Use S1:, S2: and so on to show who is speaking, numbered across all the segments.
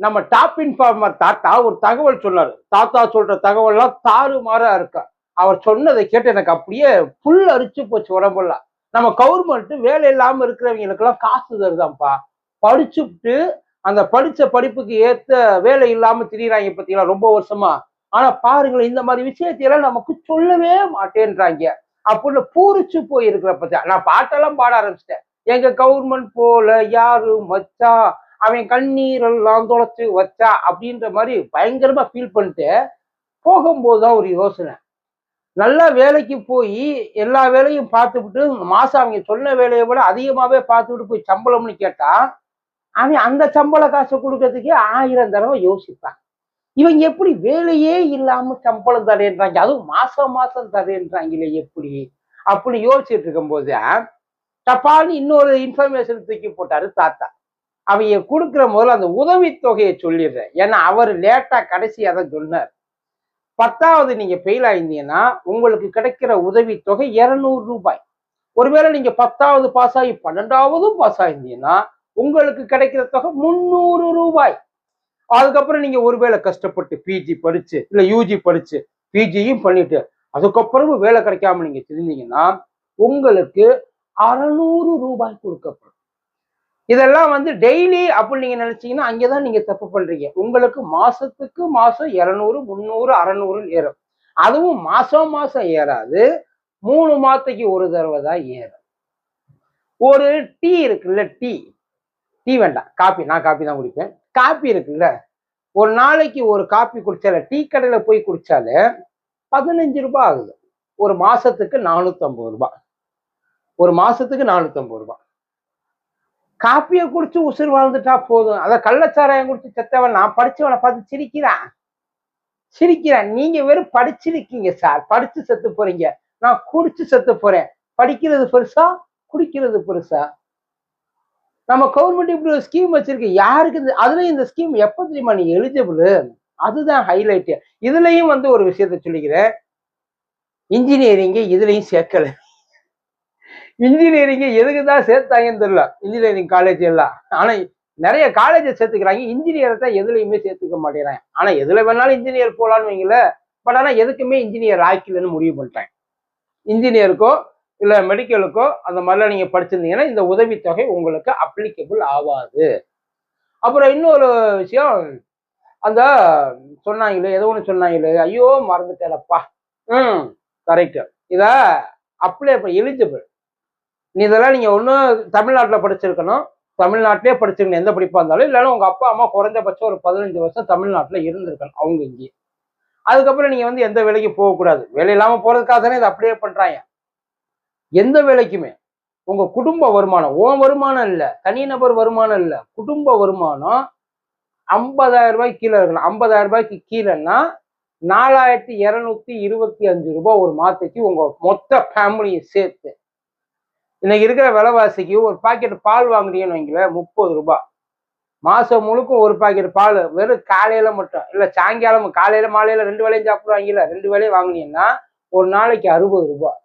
S1: நம்ம top informer தாத்தா ஒரு தகவல் சொன்னார். தாத்தா சொல்ற தகவல்லாம் தாறுமாறா இருக்கா. அவர் சொன்னதை கேட்டு எனக்கு அப்படியே புல் அரிச்சு போச்சு உடம்புலாம் நம்ம கவர்மெண்ட் வேலை இல்லாம இருக்கிறவங்களுக்கெல்லாம் காசு தருதாம்ப்பா. படிச்சுட்டு அந்த படிச்ச படிப்புக்கு ஏத்த வேலை இல்லாம திரியறாங்க பத்தீங்களா ரொம்ப வருஷமா. ஆனா பாருங்களேன் இந்த மாதிரி விஷயத்தையெல்லாம் நமக்கு சொல்லவே மாட்டேன்றாங்க. அப்படின்னு பூரிச்சு போயிருக்கிற பத்தியா நான் பாட்டெல்லாம் பாட ஆரம்பிச்சிட்டேன். எங்க கவர்மெண்ட் போல யாரு மச்சா அவன் கண்ணீரெல்லாம் தொலைச்சு வச்சா அப்படின்ற மாதிரி பயங்கரமா ஃபீல் பண்ணிட்டு போகும்போது தான் ஒரு யோசனை. நல்லா வேலைக்கு போய் எல்லா வேலையும் பார்த்துவிட்டு மாசம் அவங்க சொன்ன வேலையை விட அதிகமாவே பார்த்துக்கிட்டு போய் சம்பளம்னு கேட்டா அவன் அந்த சம்பள காசை கொடுக்கறதுக்கே ஆயிரம் தடவை யோசிப்பான். இவங்க எப்படி வேலையே இல்லாம சம்பளம் தரேன்றாங்க? அதுவும் மாசம் மாசம் தரேன்றாங்களே எப்படி? அப்படி யோசிச்சுட்டு இருக்கும்போது தப்பான்னு இன்னொரு இன்ஃபர்மேஷன் தூக்கி போட்டாரு தாத்தா. அவங்க கொடுக்குற முதல்ல அந்த உதவித்தொகையை சொல்லிடுறேன். ஏன்னா அவர் லேட்டா கடைசியாக அதை சொன்னார். பத்தாவது நீங்க ஃபெயில் ஆயிருந்தீங்கன்னா உங்களுக்கு கிடைக்கிற உதவித்தொகை இருநூறு ரூபாய். ஒருவேளை நீங்க பத்தாவது பாஸ் ஆகி பன்னெண்டாவதும் பாஸ் ஆயிருந்தீங்கன்னா உங்களுக்கு கிடைக்கிற தொகை முந்நூறு ரூபாய். அதுக்கப்புறம் நீங்க ஒருவேளை கஷ்டப்பட்டு பிஜி படிச்சு இல்ல யூஜி படிச்சு பிஜியும் பண்ணிட்டு அதுக்கப்புறமும் வேலை கிடைக்காம நீங்க தெரிஞ்சீங்கன்னா உங்களுக்கு அறநூறு ரூபாய் கொடுக்கப்படும். இதெல்லாம் வந்து டெய்லி அப்படின்னு நீங்க நினைச்சீங்கன்னா அங்கேதான் நீங்க தப்பு பண்றீங்க. உங்களுக்கு மாசத்துக்கு மாசம் இருநூறு முந்நூறு அறநூறு ஏறும். அதுவும் மாசம் மாசம் ஏறாது. மூணு மாசத்துக்கு ஒரு தடவை தான் ஏறும். ஒரு டீ இருக்குல்ல டீ. டீ வேண்டாம். காப்பி நான் காப்பி தான் குடிப்பேன். காப்பி இருக்குல்ல ஒரு நாளைக்கு ஒரு காப்பி குடிச்சால டீ கடையில போய் குடிச்சாலே பதினஞ்சு ரூபாய் ஆகுது. ஒரு மாசத்துக்கு நானூத்தம்பது ரூபாய். ஒரு மாசத்துக்கு நானூத்தம்பது ரூபாய். காப்பியை குடிச்சு உசுர் வாழ்ந்துட்டா போதும். அத கள்ளச்சாராயம் குடிச்சு செத்தவன் நான் படிச்சவனை பார்த்து சிரிக்கிறான். சிரிக்கிறேன். நீங்க வெறும் படிச்சிருக்கீங்க சார். படிச்சு செத்து போறீங்க. நான் குடிச்சு செத்து போறேன். படிக்கிறது பெருசா? குடிக்கிறது பெருசா? நம்ம கவர்மெண்ட் இப்படி ஒரு ஸ்கீம் வச்சிருக்கு. யாருக்கு இந்த அதுலயும் இந்த ஸ்கீம் எப்ப தெரியுமா? நீ எலிஜிபிள் அதுதான் ஹைலைட் இதுலயும் வந்து ஒரு விஷயத்த சொல்லிக்கிறேன். இன்ஜினியரிங்க இதுலயும் சேர்க்கலை. இன்ஜினியரிங் எதுக்கு தான் சேர்த்தாங்கன்னு தெரியல. இன்ஜினியரிங் காலேஜ் எல்லாம் ஆனா நிறைய காலேஜை சேர்த்துக்கிறாங்க. இன்ஜினியரை தான் எதுலையுமே சேர்த்துக்க மாட்டேங்கிறாங்க. ஆனா எதுல வேணாலும் இன்ஜினியர் போலான்னு வைங்கள பட் ஆனால் எதுக்குமே இன்ஜினியர் ஆக்கலன்னு முடிவு பண்ணிட்டேன் இன்ஜினியருக்கோ இல்லை மெடிக்கலுக்கோ அந்த மாதிரிலாம் நீங்கள் படிச்சிருந்தீங்கன்னா இந்த உதவித்தொகை உங்களுக்கு அப்ளிகபிள் ஆகாது அப்புறம் இன்னொரு விஷயம் அந்த சொன்னாங்களே ஏதோ ஒன்று சொன்னாங்களே ஐயோ மறந்துட்டேனப்பா. ம் கரெக்டு இதை அப்ளை எலிஜிபிள் நீ இதெல்லாம் நீங்கள் ஒன்றும் தமிழ்நாட்டில் படிச்சிருக்கணும். தமிழ்நாட்டிலே படிச்சிருக்கணும். எந்த படிப்பாக இருந்தாலும் இல்லைன்னா உங்கள் அப்பா அம்மா குறைஞ்சபட்சம் ஒரு பதினஞ்சு வருஷம் தமிழ்நாட்டில் இருந்திருக்கணும் அவங்க இங்கே அதுக்கப்புறம் நீங்க வந்து எந்த வேலைக்கு போகக்கூடாது. வேலை இல்லாமல் போறதுக்காக தானே இதை அப்படியே பண்ணுறாங்க எந்த வேலைக்குமே. உங்க குடும்ப வருமானம் உன் வருமானம் இல்லை. தனிநபர் வருமானம் இல்லை. குடும்ப வருமானம் ஐம்பதாயிரம் ரூபாய்க்கு கீழே இருக்கணும். ஐம்பதாயிரம் ரூபாய்க்கு கீழேன்னா நாலாயிரத்தி இரநூத்தி இருபத்தி அஞ்சு ரூபாய் ஒரு மாதத்துக்கு உங்கள் மொத்த ஃபேமிலியை சேர்த்து இன்னைக்கு இருக்கிற விலைவாசிக்கு ஒரு பாக்கெட் பால் வாங்குறீங்கன்னு வைங்களேன் முப்பது ரூபாய். மாசம் முழுக்கும் ஒரு பாக்கெட் பால் வெறும் காலையில மட்டும் இல்ல சாயங்காலம் காலையில மாலையில ரெண்டு வேலையும் சாப்பிடுவாங்கல்ல ரெண்டு வேலையும் வாங்குனீங்கன்னா ஒரு நாளைக்கு அறுபது ரூபாய்.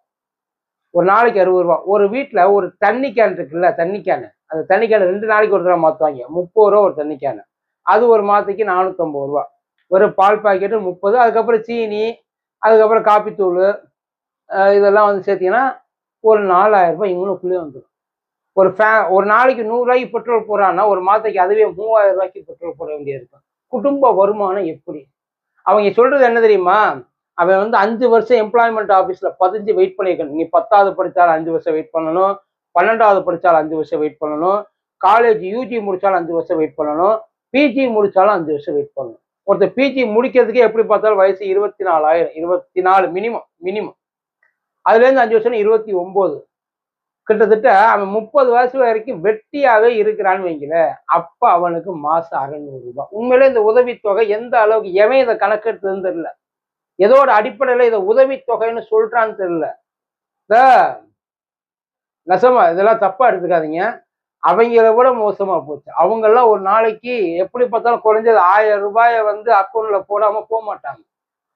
S1: ஒரு நாளைக்கு அறுபது ரூபாய். ஒரு வீட்டுல ஒரு தண்ணி கேன் இருக்குல்ல தண்ணி கேன் அந்த தண்ணி கேன் ரெண்டு நாளைக்கு ஒரு தடவை மாத்துவாங்க. முப்பது ரூபா ஒரு தண்ணி கேன் அது ஒரு மாதத்துக்கு நானூத்தம்பது ரூபா ஒரு பால் பாக்கெட்டு முப்பது அதுக்கப்புறம் சீனி அதுக்கப்புறம் காப்பித்தூள் இதெல்லாம் வந்து சேர்த்தீங்கன்னா ஒரு நாலாயிரம் ரூபாய் இவங்களுக்குள்ளே வந்துடும். ஒரு ஃபே ஒரு நாளைக்கு நூறுரூவாய்க்கு பெட்ரோல் போடுறான்னா ஒரு மாதத்துக்கு அதுவே மூவாயிரம் ரூபாய்க்கு பெட்ரோல் போட வேண்டியது இருக்கும் குடும்ப வருமானம் எப்படி? அவங்க சொல்றது என்ன தெரியுமா? அவன் வந்து அஞ்சு வருஷம் எம்ப்ளாய்மெண்ட் ஆஃபீஸில் பதிஞ்சு வெயிட் பண்ணியிருக்கணும். நீ பத்தாவது படித்தாலும் அஞ்சு வருஷம் வெயிட் பண்ணணும். பன்னெண்டாவது படித்தாலும் அஞ்சு வருஷம் வெயிட் பண்ணணும். காலேஜ் யூஜி முடிச்சாலும் அஞ்சு வருஷம் வெயிட் பண்ணணும். பிஜி முடிச்சாலும் அஞ்சு வருஷம் வெயிட் பண்ணணும். ஒருத்தர் பிஜி முடிக்கிறதுக்கே எப்படி பார்த்தாலும் வயசு இருபத்தி நாலாயிரம் இருபத்தி நாலு மினிமம் மினிமம் அதுலேருந்து அஞ்சு வருஷம் இருபத்தி ஒம்பது. கிட்டத்தட்ட அவன் முப்பது வயசு வரைக்கும் வெட்டியாகவே இருக்கிறான்னு வைங்கள அப்போ அவனுக்கு மாசம் அறநூறு ரூபாய். உண்மையிலே இந்த உதவித்தொகை எந்த அளவுக்கு எவன் இதை கணக்கெடுத்ததுன்னு தெரியல. ஏதோட அடிப்படையில இதை உதவித்தொகைன்னு சொல்றான்னு தெரியல. நெசமா இதெல்லாம் தப்பா எடுத்துக்காதீங்க. அவங்கள விட மோசமா போச்சு. அவங்கெல்லாம் ஒரு நாளைக்கு எப்படி பார்த்தாலும் குறைஞ்சது ஆயிரம் ரூபாயை வந்து அக்கௌண்ட்ல போடாம போக மாட்டாங்க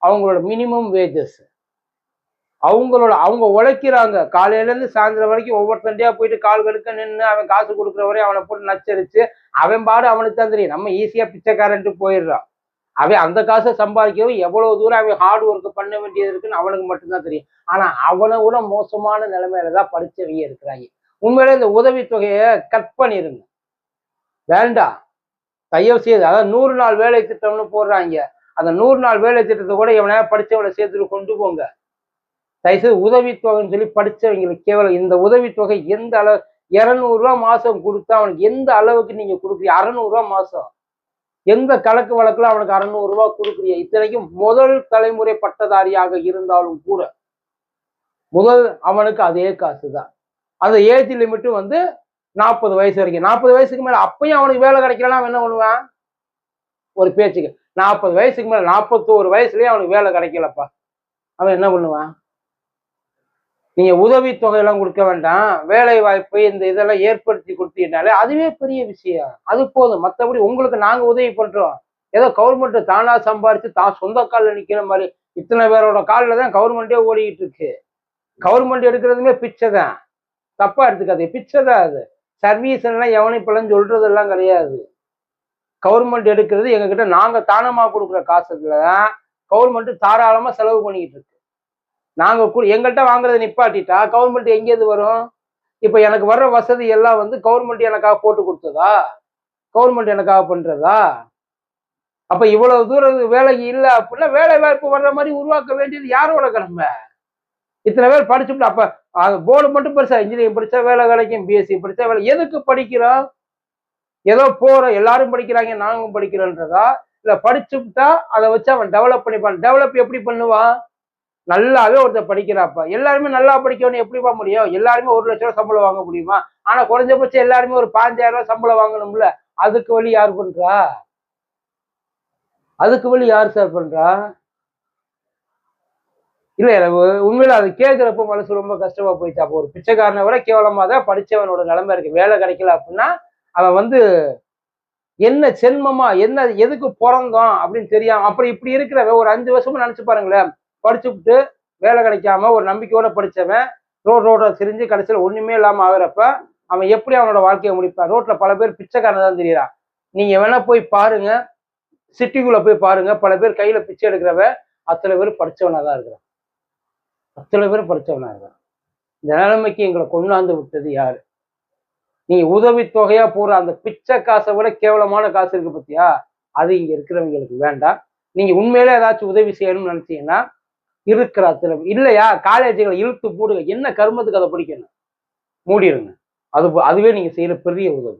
S1: அவங்களோட மினிமம் வேஜஸ் அவங்களோட அவங்க உழைக்கிறாங்க. காலையில இருந்து சாயந்தரம் வரைக்கும் ஒவ்வொருத்தண்டியா போயிட்டு கால் கடுக்க நின்று அவன் காசு கொடுக்குற வரையும் அவனை போட்டு நச்சரிச்சு அவன் பாடு அவனுக்கு தான் தெரியும். நம்ம ஈஸியா பிச்சைக்காரன்ட்டு போயிடுறான். அவன் அந்த காசை சம்பாதிக்கவும் எவ்வளவு தூரம் அவன் ஹார்ட் ஒர்க் பண்ண வேண்டியது இருக்குன்னு அவனுக்கு மட்டும்தான் தெரியும். ஆனா அவனை விட மோசமான நிலைமையில தான் படிச்சவங்க இருக்கிறாங்க. உண்மையிலே இந்த உதவித்தொகையை கட் பண்ணிருங்க. வேண்டாம் தயவு செய்து அதாவது நூறு நாள் வேலை திட்டம்னு போடுறாங்க. அந்த நூறு நாள் வேலை திட்டத்தை கூட எவனையா படிச்சவனை சேர்த்துட்டு கொண்டு போங்க. தயவுசெய்து உதவித்தொகைன்னு சொல்லி படிச்சவங்களுக்கு கேவலம். இந்த உதவித்தொகை எந்த அளவு இரநூறுவா மாசம் கொடுத்தா அவனுக்கு எந்த அளவுக்கு நீங்க கொடுக்குறீங்க அறநூறுவா மாசம். எந்த கணக்கு வழக்குல அவனுக்கு அறநூறுவா கொடுக்குறீங்க இத்தனைக்கும் முதல் தலைமுறை பட்டதாரியாக இருந்தாலும் கூட முதல் அவனுக்கு அதே காசு தான் அந்த ஏஜ் லிமிட்டு வந்து நாற்பது வயசு வரைக்கும். நாற்பது வயசுக்கு மேல அப்பயும் அவனுக்கு வேலை கிடைக்கலன்னா அவன் என்ன பண்ணுவான்? ஒரு பேச்சுக்கு. நாற்பது வயசுக்கு மேல நாற்பத்தோரு வயசுலயே அவனுக்கு வேலை கிடைக்கலப்பா. அவன் என்ன பண்ணுவான்? நீங்க உதவி தொகையெல்லாம் கொடுக்க வேண்டாம். வேலை வாய்ப்பு இந்த இதெல்லாம் ஏற்படுத்தி கொடுத்தீங்கனாலே அதுவே பெரிய விஷயம். அது போதும். மற்றபடி உங்களுக்கு நாங்க உதவி பண்றோம். ஏதோ கவர்மெண்ட் தானா சம்பாரிச்சு தான் சொந்த காலில் நிக்கிற மாதிரி இத்தனை பேரோட காலில் தான் கவர்மெண்டே ஓடிக்கிட்டு இருக்கு. கவர்மெண்ட் எடுக்கிறதுமே பிச்சை தான். தப்பா எடுத்துக்காது பிச்சை தான் அது. சர்வீஸ் எல்லாம் எவனும் இப்பெல்லாம் சொல்றதெல்லாம் கிடையாது. கவர்மெண்ட் எடுக்கிறது எங்ககிட்ட நாங்க தானமா கொடுக்குற காசுல தான் கவர்மெண்ட் தாராளமா செலவு பண்ணிக்கிட்டு இருக்கு. நாங்க கூட எங்கள்கிட்ட வாங்குறதை நிப்பாட்டிட்டா கவர்மெண்ட் எங்கேருந்து வரும்? இப்ப எனக்கு வர்ற வசதி எல்லாம் வந்து கவர்மெண்ட் எனக்காக போட்டு கொடுத்ததா? கவர்மெண்ட் எனக்காக பண்றதா? அப்ப இவ்வளவு தூரம் வேலைக்கு இல்லை அப்படின்னா வேலை வாய்ப்பு வர்ற மாதிரி உருவாக்க வேண்டியது யாரோட கடமை இத்தனை பேர் படிச்சுட்டு அப்ப போர்டு மட்டும் பெருசா இன்ஜினியரிங் படிச்சா வேலை கிடைக்கும் பிஎஸ்சி படிச்சா வேலை எதுக்கு படிக்கிறோம்? ஏதோ போறோம் எல்லாரும் படிக்கிறாங்க நாங்களும் படிக்கிறோன்றதா? இல்ல படிச்சுட்டா அதை வச்சு அவன் டெவலப் பண்ணிப்பான் டெவலப் எப்படி பண்ணுவான்? நல்லாவே ஒருத்தர் படிக்கிறாப்பா. எல்லாருமே நல்லா படிக்கணும் எப்படிப்பா முடியும்? எல்லாருமே ஒரு லட்ச ரூபா சம்பளம் வாங்க முடியுமா? ஆனா குறைஞ்சபட்சம் எல்லாருமே ஒரு பாஞ்சாயிரம் ரூபாய் சம்பளம் வாங்கணும்ல. அதுக்கு வழி யார் பண்றா? அதுக்கு வழி யார் சார் பண்றா? இல்ல எனக்கு உண்மையில அது கேட்கிறப்ப மனசு ரொம்ப கஷ்டமா போயிடுச்சு. அப்போ ஒரு பிச்சைக்காரனை விட கேவலமா தான் படிச்சவனோட நிலைமை இருக்கு. வேலை கிடைக்கல அப்படின்னா அவன் வந்து என்ன சென்மமா என்ன எதுக்கு பிறந்தோம் அப்படின்னு தெரியாம அப்புறம் இப்படி இருக்கிறவன் ஒரு அஞ்சு வருஷமா நினைச்சு பாருங்களேன். படிச்சுவிட்டு வேலை கிடைக்காம ஒரு நம்பிக்கையோட படித்தவன் ரோட் ரோட சிரிஞ்சு கடைசியில் ஒன்றுமே இல்லாமல் ஆகிறப்ப அவன் எப்படி அவனோட வாழ்க்கையை முடிப்பான்? ரோட்டில் பல பேர் பிச்சைக்காரன் தான் தெரியறான் நீங்கள் வேணா போய் பாருங்க. சிட்டிக்குள்ளே போய் பாருங்க. பல பேர் கையில் பிச்சை எடுக்கிறவன் அத்தனை பேர் படித்தவனாக தான் இருக்கிறான். அத்தனை பேர் படித்தவனாக இருக்கிறான். இந்த நிலைமைக்கு எங்களை கொண்டாந்து விட்டது யாரு? நீ உதவி தொகையா போற அந்த பிச்சை காசை விட கேவலமான காசு இருக்கு பத்தியா? அது இங்க இருக்கிறவங்களுக்கு வேண்டாம். நீங்க உண்மையிலே ஏதாச்சும் உதவி செய்யணும்னு நினைச்சீங்கன்னா இருக்கிற சில இல்லையா? காலேஜுகளை இழுத்து போடுங்க என்ன கருமத்துக்கு அதை படிக்கணும்? மூடிடுங்க அது அதுவே நீங்கள் செய்கிற பெரிய உதவி.